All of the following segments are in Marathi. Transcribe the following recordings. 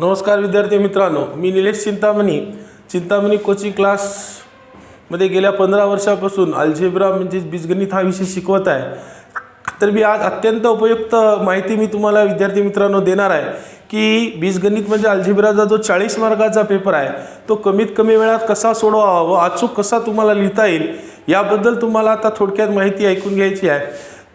नमस्कार विद्यार्थी मित्रांनो मी निलेश चिंतामणी. चिंतामणी कोचिंग क्लासमध्ये गेल्या पंधरा वर्षापासून अल्जेब्रा म्हणजेच बीजगणित हा विषय शिकवत आहे. तर मी आज अत्यंत उपयुक्त माहिती मी तुम्हाला विद्यार्थी मित्रांनो देणार आहे की बीजगणित म्हणजे अल्जेब्राचा जो चाळीस मार्काचा पेपर आहे तो कमीत कमी वेळात कसा सोडवावा व अचूक कसा तुम्हाला लिहिता येईल याबद्दल तुम्हाला आता थोडक्यात माहिती ऐकून घ्यायची आहे.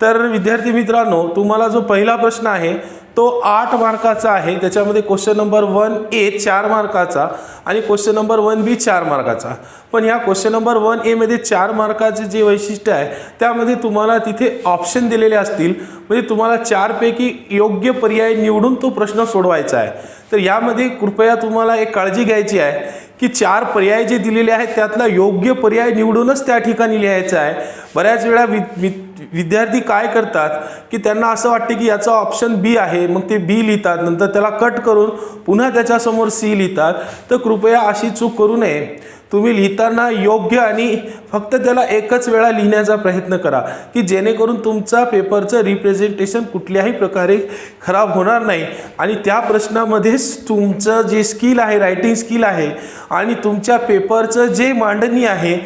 तर विद्यार्थी मित्रांनो तुम्हाला जो पहिला प्रश्न आहे तो आठ मार्काचा आहे त्याच्यामध्ये क्वेश्चन नंबर वन ए चार मार्काचा आणि क्वेश्चन नंबर वन बी चार मार्काचा. पण ह्या क्वेश्चन नंबर वन एमध्ये चार मार्काचे जे वैशिष्ट्य आहे त्यामध्ये तुम्हाला तिथे ऑप्शन दिलेले असतील. म्हणजे तुम्हाला चारपैकी योग्य पर्याय निवडून तो प्रश्न सोडवायचा आहे. तर यामध्ये कृपया तुम्हाला एक काळजी घ्यायची आहे की चार पर्याय जे दिलेले आहेत त्यातला योग्य पर्याय निवडूनच त्या ठिकाणी लिहायचा आहे. बऱ्याच वेळा वि वि विद्यार्थी काय करतात की त्यांना असं वाटते की याचा ऑप्शन बी आहे मग ते बी लिहितात नंतर त्याला कट करून पुन्हा त्याच्यासमोर सी लिहितात. तर कृपया अशी चूक करू नये. तुम्ही लिहिताना योग्य आणि फक्त त्याला एकच वेळा लिहिण्याचा प्रयत्न करा की जेणेकरून तुमचा पेपरचं रिप्रेझेंटेशन कुठल्याही प्रकारे खराब होणार नाही. आणि त्या प्रश्नामध्येच तुमचं जे स्किल आहे रायटिंग स्किल आहे आणि तुमच्या पेपरचं जे मांडणी आहे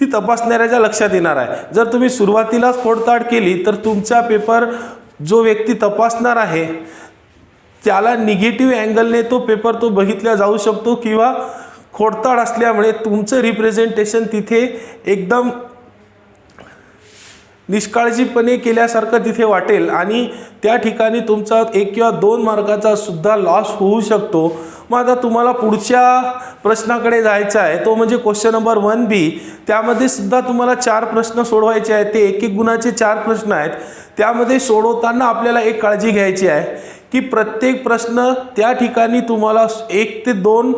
ती तपासणाऱ्याच्या लक्षात येणार आहे. जर तुम्ही सुरुवातीलाच खोडताड केली तर तुमचा पेपर जो व्यक्ती तपासणार आहे त्याला निगेटिव्ह अँगलने तो पेपर तो बघितला जाऊ शकतो किंवा खोडताड असल्यामुळे तुमचं रिप्रेझेंटेशन तिथे एकदम निष्काळजीपणे केल्यासारखं तिथे वाटेल आणि त्या ठिकाणी तुमचा एक किंवा दोन मार्काचा सुद्धा लॉस होऊ शकतो. मग आता तुम्हाला पुढच्या प्रश्नाकडे जायचं आहे तो म्हणजे क्वेश्चन नंबर वन बी त्यामध्ये सुद्धा तुम्हाला चार प्रश्न सोडवायचे आहेत ते एक एक गुणाचे चार प्रश्न आहेत. त्यामध्ये सोडवताना आपल्याला एक काळजी घ्यायची आहे की प्रत्येक प्रश्न त्या ठिकाणी तुम्हाला एक ते दोन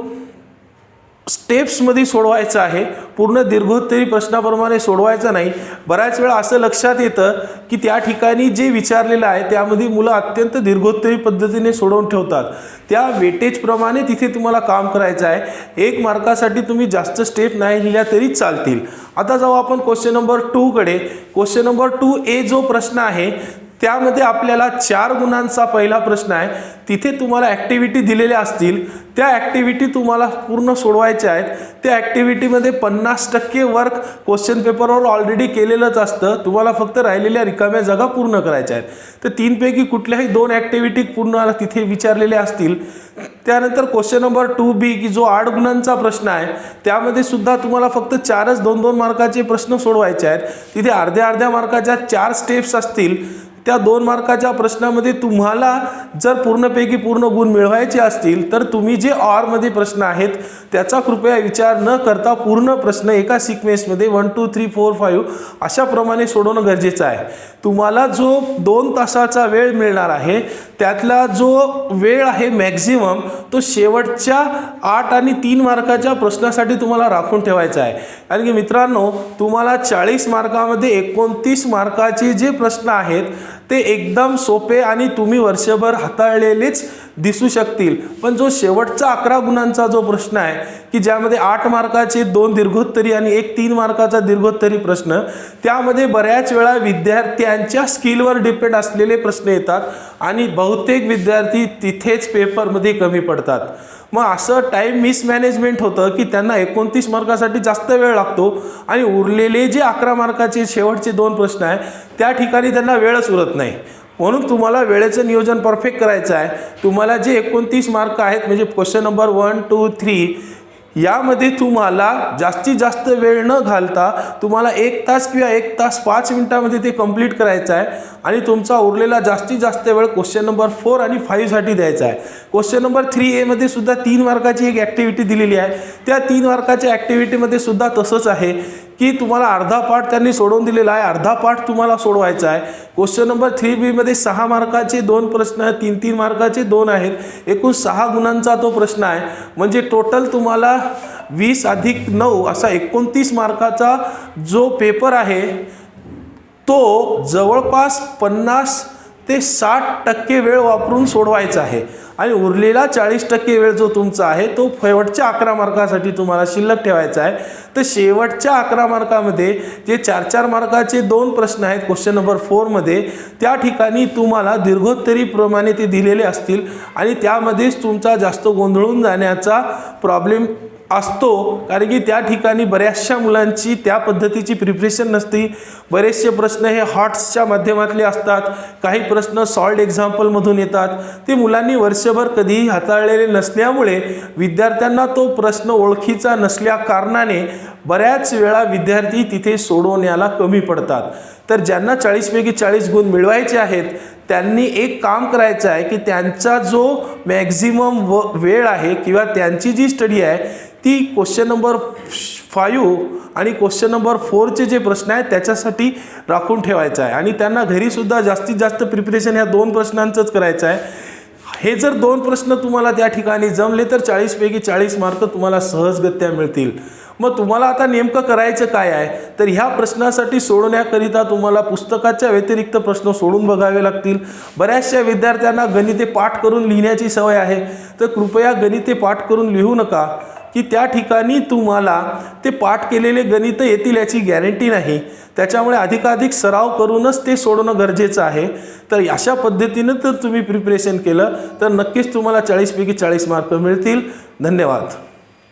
स्टेप्समध्ये सोडवायचं आहे. पूर्ण दीर्घोत्तरी प्रश्नाप्रमाणे सोडवायचं नाही. बऱ्याच वेळा असं लक्षात येतं की त्या ठिकाणी जे विचारलेलं आहे त्यामध्ये मुलं अत्यंत दीर्घोत्तरी पद्धतीने सोडवून ठेवतात. त्या वेटेजप्रमाणे तिथे तुम्हाला काम करायचं आहे. एक मार्कासाठी तुम्ही जास्त स्टेप नाही लिहिल्या तरी चालतील. आता जाऊ आपण क्वेश्चन नंबर टूकडे. क्वेश्चन नंबर टू ए जो प्रश्न आहे त्यामध्ये आपल्याला चार गुणांचा पहिला प्रश्न आहे. तिथे तुम्हाला ॲक्टिव्हिटी दिलेल्या असतील. त्या ॲक्टिव्हिटी तुम्हाला पूर्ण सोडवायच्या आहेत. त्या ॲक्टिव्हिटीमध्ये पन्नास टक्के वर्क क्वेश्चन पेपरवर ऑलरेडी केलेलंच असतं. तुम्हाला फक्त राहिलेल्या रिकाम्या जागा पूर्ण करायच्या आहेत. तर तीनपैकी कुठल्याही दोन ॲक्टिव्हिटी पूर्ण तिथे विचारलेल्या असतील त्यानंतर क्वेश्चन नंबर टू बी की जो आठ गुणांचा प्रश्न आहे त्यामध्ये सुद्धा तुम्हाला फक्त चारच दोन दोन मार्काचे प्रश्न सोडवायचे आहेत. तिथे अर्ध्या अर्ध्या मार्काच्या चार स्टेप्स असतील. त्या दोन मार्काच्या प्रश्नामध्ये तुम्हाला जर पूर्णपैकी पूर्ण गुण मिळवायचे असतील तर तुम्ही जे ऑरमध्ये प्रश्न आहेत त्याचा कृपया विचार न करता पूर्ण प्रश्न एका सिक्वेन्समध्ये one two three four five अशाप्रमाणे सोडवणं गरजेचं आहे. तुम्हाला जो दोन तासाचा वेळ मिळणार आहे त्यातला जो वेळ आहे मॅक्झिमम तो शेवटच्या आठ आणि तीन मार्काच्या प्रश्नासाठी तुम्हाला राखून ठेवायचा आहे. कारण की मित्रांनो तुम्हाला चाळीस मार्कामध्ये एकोणतीस मार्काचे जे प्रश्न आहेत ते एकदम सोपे आणि तुम्ही वर्षभर हाताळलेलेच दिसू शकतील. पण जो शेवटचा अकरा गुणांचा जो प्रश्न आहे की ज्यामध्ये आठ मार्काचे दोन दीर्घोत्तरी आणि एक तीन मार्काचा दीर्घोत्तरी प्रश्न त्यामध्ये बऱ्याच वेळा विद्यार्थ्यांच्या स्किलवर डिपेंड असलेले प्रश्न येतात आणि बहुतेक विद्यार्थी तिथेच पेपरमध्ये कमी पडतात. मग असं टाईम मिसमॅनेजमेंट होतं की त्यांना एकोणतीस मार्कासाठी जास्त वेळ लागतो आणि उरलेले जे अकरा मार्काचे शेवटचे दोन प्रश्न आहे त्या ठिकाणी त्यांना वेळच उरत नाही. म्हणून तुम्हाला वेळेचं नियोजन परफेक्ट करायचं आहे. तुम्हाला जे एकोणतीस मार्क आहेत म्हणजे question number one two three यामध्ये तुम्हाला जास्तीत जास्त वेळ न घालता तुम्हाला एक तास किंवा एक तास पाच मिनटामध्ये ते कंप्लीट करायचं आहे. आणि तुमचा उरलेला जास्तीत जास्त वेळ क्वेश्चन नंबर फोर आणि फाईव्हसाठी द्यायचा आहे. क्वेश्चन नंबर थ्री एमध्ये सुद्धा तीन मार्काची एक ॲक्टिव्हिटी दिलेली आहे. त्या तीन मार्काच्या ॲक्टिव्हिटीमध्ये सुद्धा तसंच आहे. की तुम्हाला अर्धा पाठ त्यांनी सोडवून दिलेला आहे. अर्धा पाठ तुम्हाला सोडवायचा आहे. क्वेश्चन नंबर थ्री बीमध्ये सहा मार्काचे दोन प्रश्न आहेत. तीन तीन मार्काचे दोन आहेत. एकूण सहा गुणांचा तो प्रश्न आहे. म्हणजे टोटल तुम्हाला वीस अधिक नऊ असा एकोणतीस मार्काचा जो पेपर आहे तो जवळपास पन्नास ते साठ टक्के वेळ वापरून सोडवायचं आहे. आणि उरलेला चाळीस टक्के वेळ जो तुमचा आहे तो शेवटच्या अकरा मार्कासाठी तुम्हाला शिल्लक ठेवायचा आहे. तर शेवटच्या अकरा मार्कामध्ये जे चार चार मार्काचे दोन प्रश्न आहेत क्वेश्चन नंबर फोरमध्ये त्या ठिकाणी तुम्हाला दीर्घोत्तरीप्रमाणे ते दिलेले असतील. आणि त्यामध्येच तुमचा जास्त गोंधळून जाण्याचा प्रॉब्लेम असतो. कारण की त्या ठिकाणी बऱ्याचशा मुलांची त्या पद्धतीची प्रिपरेशन नसते. बरेचसे प्रश्न हे हॉट्सच्या माध्यमातले असतात. काही प्रश्न सॉल्ड एक्झाम्पलमधून येतात. ते मुलांनी वर्षभर कधीही हाताळलेले नसल्यामुळे विद्यार्थ्यांना तो प्रश्न ओळखीचा नसल्या कारणाने बऱ्याच वेळा विद्यार्थी तिथे सोडवण्याला कमी पडतात. तर ज्यांना चाळीसपैकी चाळीस गुण मिळवायचे आहेत त्यांनी एक काम करायचं आहे की त्यांचा जो मॅक्झिमम व वेळ आहे किंवा त्यांची जी स्टडी आहे ती क्वेश्चन नंबर फायू आणि क्वेश्चन नंबर फोरचे जे प्रश्न आहेत त्याच्यासाठी राखून ठेवायचं आहे. आणि त्यांना घरीसुद्धा जास्तीत जास्त प्रिपरेशन ह्या दोन प्रश्नांचंच करायचं आहे. हे जर दोन प्रश्न तुम्हाला त्या ठिकाणी जमले तर चाळीसपैकी चाळीस मार्क तुम्हाला सहजगत्या मिळतील. मग तुम्हाला आता नेमकं करायचं काय आहे? तर ह्या प्रश्नासाठी सोडवण्याकरिता तुम्हाला पुस्तकाच्या व्यतिरिक्त प्रश्न सोडून बघावे लागतील. बऱ्याचशा विद्यार्थ्यांना गणिते पाठ करून लिहिण्याची सवय आहे. तर कृपया गणिते पाठ करून लिहू नका. की त्या ठिकाणी तुम्हाला ते पाठ केलेले गणितं येतील याची गॅरंटी नाही. त्याच्यामुळे अधिकाधिक सराव करूनच ते सोडणं गरजेचं आहे. तर अशा पद्धतीनं तर तुम्ही प्रिपरेशन केलं तर नक्कीच तुम्हाला चाळीसपैकी चाळीस मार्क मिळतील. धन्यवाद.